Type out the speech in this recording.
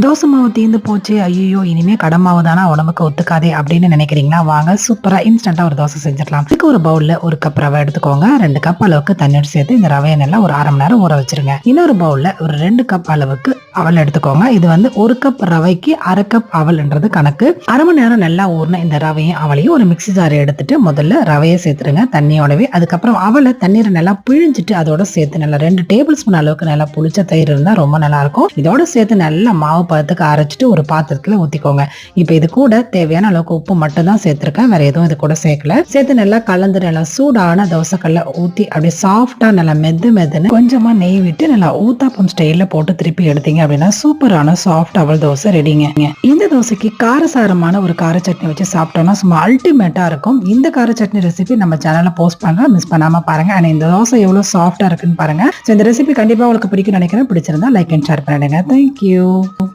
தோசை மாவு தீர்ந்து போச்சு. ஐயோ இனிமே கடை மாவு உடம்புக்கு ஒத்துக்காதே அப்படின்னு நினைக்கிறீங்களா? வாங்க சூப்பரா இன்ஸ்டன்டா ஒரு தோசை செஞ்சிடலாம். இதுக்கு ஒரு பவுல்ல ஒரு கப் ரவை எடுத்துக்கோங்க. ரெண்டு கப் அளவுக்கு தண்ணீர் சேர்த்து இந்த ரவையை நல்லா ஒரு அரை மணி நேரம் ஊற வச்சிருங்க. இன்னொரு பவுல்ல ஒரு ரெண்டு கப் அளவுக்கு அவல் எடுத்துக்கோங்க. இது வந்து ஒரு கப் ரவைக்கு அரை கப் அவல்ன்றது கணக்கு. அரை மணி நேரம் நல்லா ஊறின இந்த ரவையும் அவளையும் ஒரு மிக்ஸி ஜாரை எடுத்துட்டு முதல்ல ரவையை சேர்த்துருங்க. தண்ணியோடவே. அதுக்கப்புறம் அவளை தண்ணீரை நல்லா பிழிஞ்சிட்டு அதோட சேர்த்து நல்லா ரெண்டு டேபிள் ஸ்பூன் அளவுக்கு நல்லா புளிச்ச தயிர் இருந்தால் ரொம்ப நல்லா இருக்கும் இதோட சேர்த்து நல்லா மாவு பதத்துக்கு அரைச்சிட்டு ஒரு பாத்திரத்துல ஊத்திக்கோங்க. இப்போ இது கூட தேவையான அளவுக்கு உப்பு மட்டும் தான் சேர்த்துருக்கேன். வேற எதுவும் இது கூட சேர்க்கல. சேர்த்து நல்லா கலந்து நல்லா சூடான தோசைக்கல்ல ஊத்தி அப்படியே சாஃப்டா நல்லா மெது மெதுன்னு கொஞ்சமா நெய் விட்டு நல்லா ஊத்தாப்பம் ஸ்டைலில் போட்டு திருப்பி எடுத்தீங்க அப்படின்னா சூப்பரான சாஃப்ட் அவல் தோசை ரெடிங்க. இந்த தோசைக்கு காரசாரமான ஒரு கார சட்னி வச்சு சாப்பிட்டோம்னா சும்மா அல்டிமேட்டா இருக்கும். இந்த கார சட்னி ரெசிபி நம்ம சேனல்ல போஸ்ட் பண்றோம் மிஸ் பண்ணாம பாருங்க. அண்ட் இந்த தோசை எவ்வளவு சாஃப்டா இருக்குன்னு பாருங்க. So, இந்த ரெசிபி கண்டிப்பா உங்களுக்கு பிடிக்கும் நினைக்கிறேன். பிடிச்சிருந்தா லைக் அண்ட் ஷேர் பண்ணிடுங்க. Thank you